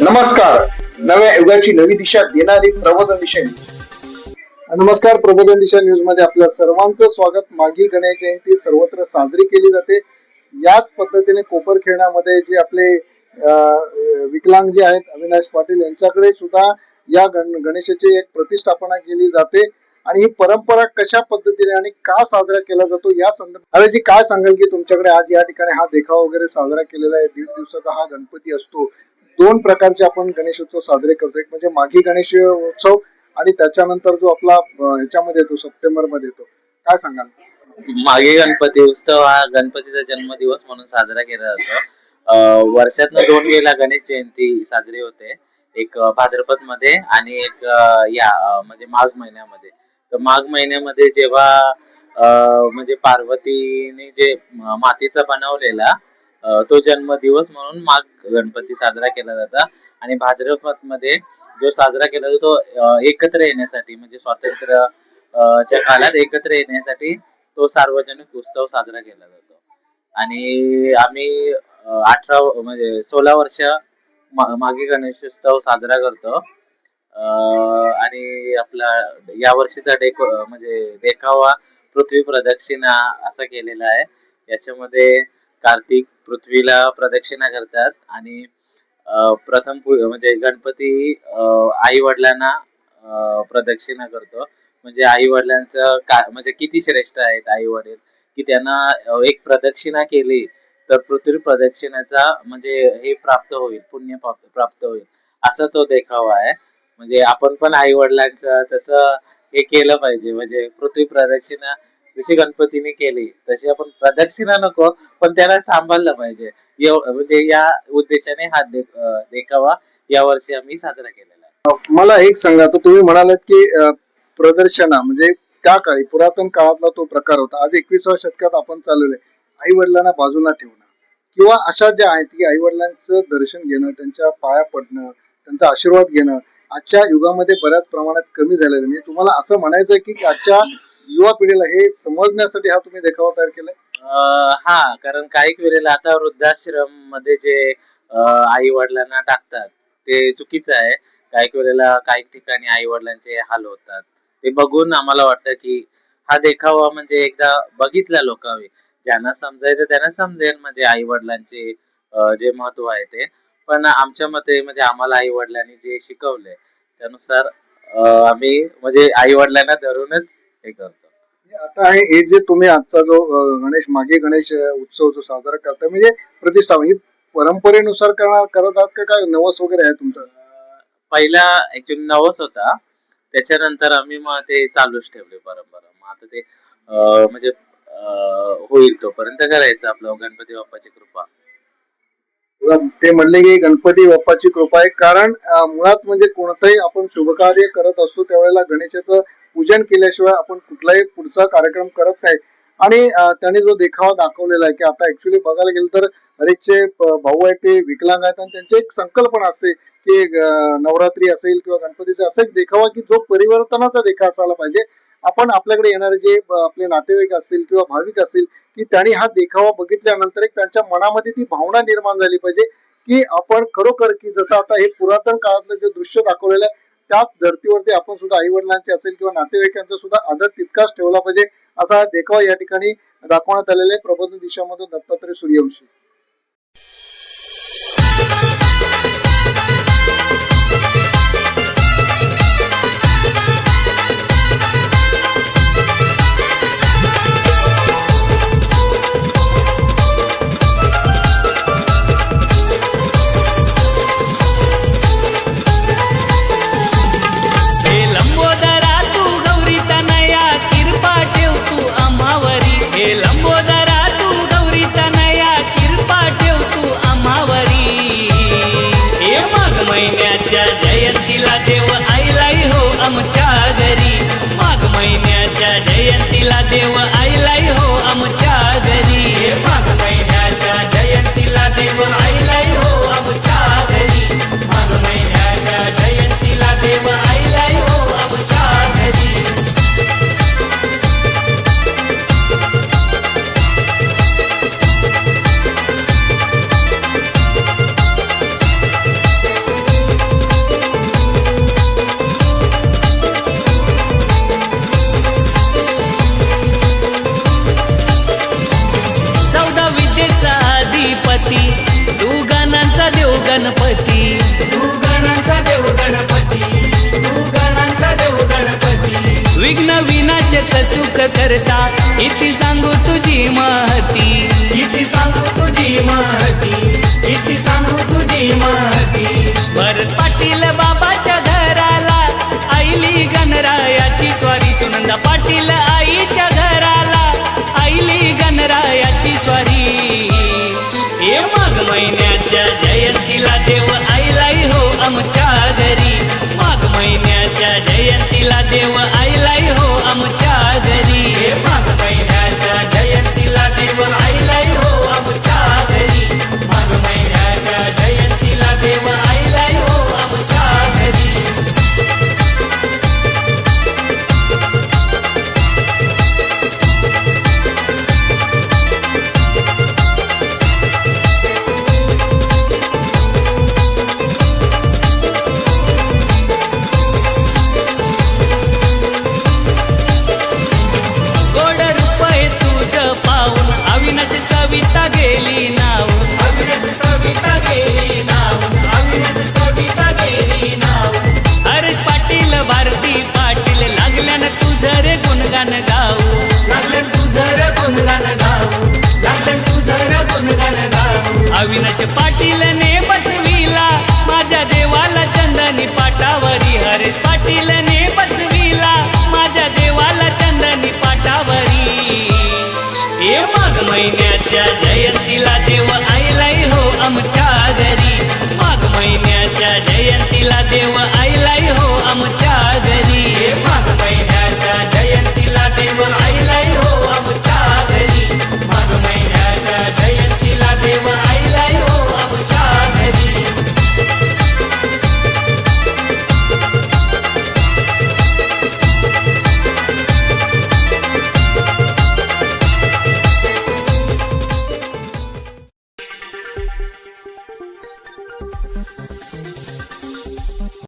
नमस्कार. नव्या युगाची नवी दिशा देणारी प्रबोधन दिशा न्यूज. नमस्कार प्रबोधन दिशा न्यूजमध्ये आपल्या सर्वांचं स्वागत. मागील गणेश जयंती सर्वत्र साजरी केली जाते. याच पद्धतीने कोपर खेळण्यामध्ये जे आपले विकलांग जे आहेत अविनाश पाटील यांच्याकडे सुद्धा या गण गणेशाची एक प्रतिष्ठापना केली जाते. आणि ही परंपरा कशा पद्धतीने आणि का साजरा केला जातो या संदर्भात जी काय सांगाल की तुमच्याकडे आज या ठिकाणी हा देखावा वगैरे साजरा केलेला आहे? दीड दिवसाचा हा गणपती असतो. दोन प्रकारचे आपण गणेशोत्सव साजरे करतो एक म्हणजे माघी गणेश उत्सव आणि त्याच्यानंतर जो आपला ह्याच्यामध्ये येतो सप्टेंबरमध्ये येतो. काय सांगाल? मागे गणपती उत्सव हा गणपतीचा जन्मदिवस म्हणून साजरा केला जातो. वर्षातनं दोन वेळेला गणेश जयंती साजरी होते. एक भाद्रपदमध्ये आणि एक या म्हणजे माघ महिन्यामध्ये. तर माघ महिन्यामध्ये जेव्हा म्हणजे पार्वतीने जे मातीचा बनवलेला तो जन्मदिवस म्हणून माघ गणपती साजरा केला जातो. आणि भाद्रपदमध्ये जो साजरा केला जातो तो एकत्र येण्यासाठी म्हणजे स्वातंत्र्य च्या काळात एकत्र येण्यासाठी तो सार्वजनिक उत्सव साजरा केला जातो. आणि आम्ही अठरा म्हणजे सोळा वर्ष मागे मागे गणेशोत्सव साजरा करतो. आणि आपला या वर्षीचा डेको म्हणजे देखावा पृथ्वी प्रदक्षिणा असा केलेला आहे. याच्यामध्ये कार्तिक पृथ्वीला प्रदक्षिणा करतात आणि प्रथम म्हणजे गणपती आई वडिलांना प्रदक्षिणा करतो. म्हणजे आई वडिलांचं का म्हणजे किती श्रेष्ठ आहेत आई वडील की त्यांना एक प्रदक्षिणा केली तर पृथ्वी प्रदक्षिणाचा म्हणजे हे प्राप्त होईल पुण्य प्राप्त प्राप्त होईल. असा तो देखावा आहे. म्हणजे आपण पण आई वडिलांचं तसं हे केलं पाहिजे. म्हणजे पृथ्वी प्रदक्षिणा जसे गणपतीने केली. तशी आपण प्रदक्षिणा नको पण त्याला सांभाळलं पाहिजे. म्हणजे या उद्देशाने हा देखावा या वर्षी आम्ही साजरा केलेला आहे. मला एक सांगा तर तुम्ही म्हणालात की प्रदर्शना म्हणजे त्या काळी पुरातन काळातला तो प्रकार होता. आज एकविसाव्या शतकात आपण चाललोय आई वडिलांना बाजूला ठेवणं किंवा अशा ज्या आहेत की आई वडिलांचं दर्शन घेणं त्यांच्या पाया पडणं त्यांचा आशीर्वाद घेणं आजच्या युगामध्ये बऱ्याच प्रमाणात कमी झालेलं म्हणजे तुम्हाला असं म्हणायचं की आजच्या युवा पिढीला हे समजण्यासाठी हा तुम्ही देखावा तयार केलाय? हा कारण काही वेळेला आता वृद्धाश्रममध्ये जे आई वडिलांना टाकतात ते चुकीचं आहे. काही वेळेला काही ठिकाणी आई वडिलांचे हाल होतात. ते बघून आम्हाला वाटतं की हा देखावा म्हणजे एकदा बघितला लोकांनी ज्यांना समजायचं त्यांना समजेल म्हणजे आई वडिलांचे जे महत्त्व आहे ते. पण आमच्या मते म्हणजे आम्हाला आई वडिलांनी जे शिकवले त्यानुसार आम्ही म्हणजे आई वडिलांना धरूनच हे करतो. आता आहे हे जे तुम्ही आजचा जो गणेश मागे गणेश उत्सव जो साजरा करता म्हणजे प्रतिष्ठा ही म्हणजे परंपरेनुसार करणार करत आहात का काय नवस वगैरे आहे तुमचं? पहिला ऍक्च्युली नवस होता. त्याच्यानंतर आम्ही मग ते चालूच ठेवले परंपरा. मग आता ते म्हणजे होईल तोपर्यंत करायचं आपलं गणपती बाप्पाची कृपा. ते म्हणले की गणपती बाप्पाची कृपा आहे. कारण मुळात म्हणजे कोणतंही आपण शुभकार्य करत असतो त्यावेळेला गणेशाचं पूजन केल्याशिवाय आपण कुठलाही पुढचा कार्यक्रम करत नाही. आणि त्याने त्यांनी जो देखावा दाखवलेला आहे की आता ऍक्च्युली बघायला गेलं तर बरेचसे भाऊ आहेत ते विकलांग आहेत आणि त्यांची एक संकल्पना असते की नवरात्री असेल किंवा गणपतीचा असा एक देखावा की जो परिवर्तनाचा देखावा असायला पाहिजे. आपण आपल्याकडे येणारे जे आपले नातेवाईक असतील किंवा भाविक असतील की त्यांनी हा देखावा बघितल्यानंतर एक त्यांच्या मनामध्ये ती भावना निर्माण झाली पाहिजे की आपण खरोखर की जसं आता हे पुरातन काळातलं जे दृश्य दाखवलेलं आहे त्याच धर्तीवरती आपण सुद्धा आई वडिलांचे असेल किंवा नातेवाईकांचा सुद्धा आदर तितकाच ठेवला पाहिजे असा देखावा या ठिकाणी दाखवण्यात आलेला आहे. प्रबोधन दिशामधून दत्तात्रय सूर्यवंशी. हे जयंतीला गणपती. तू गणांचा देव गणपती तू गणांचा देव गणपती विघ्न विनाशक सुख करता इति सांगू तुझी महती. इति सांगू तुझी महती इति सांगू तुझी महती. भरत पाटील बाबाच्या घराला आईली गणरायाची स्वारी. सुनंदा पाटील आईच्या घराला आईली गणरायाची स्वारी. महिन्याच्या जयंतीला देव आईलाई हो आमच्या घरी. माघ महिन्याच्या जयंतीला देव आईलाई हो आमच्या सविता गेली नाव. अविनाश सविता गेली नाव. अविनाश सविता गेली नाव. हरेश पाटील भारती पाटील लागल्यानं तुझं रे गुणगान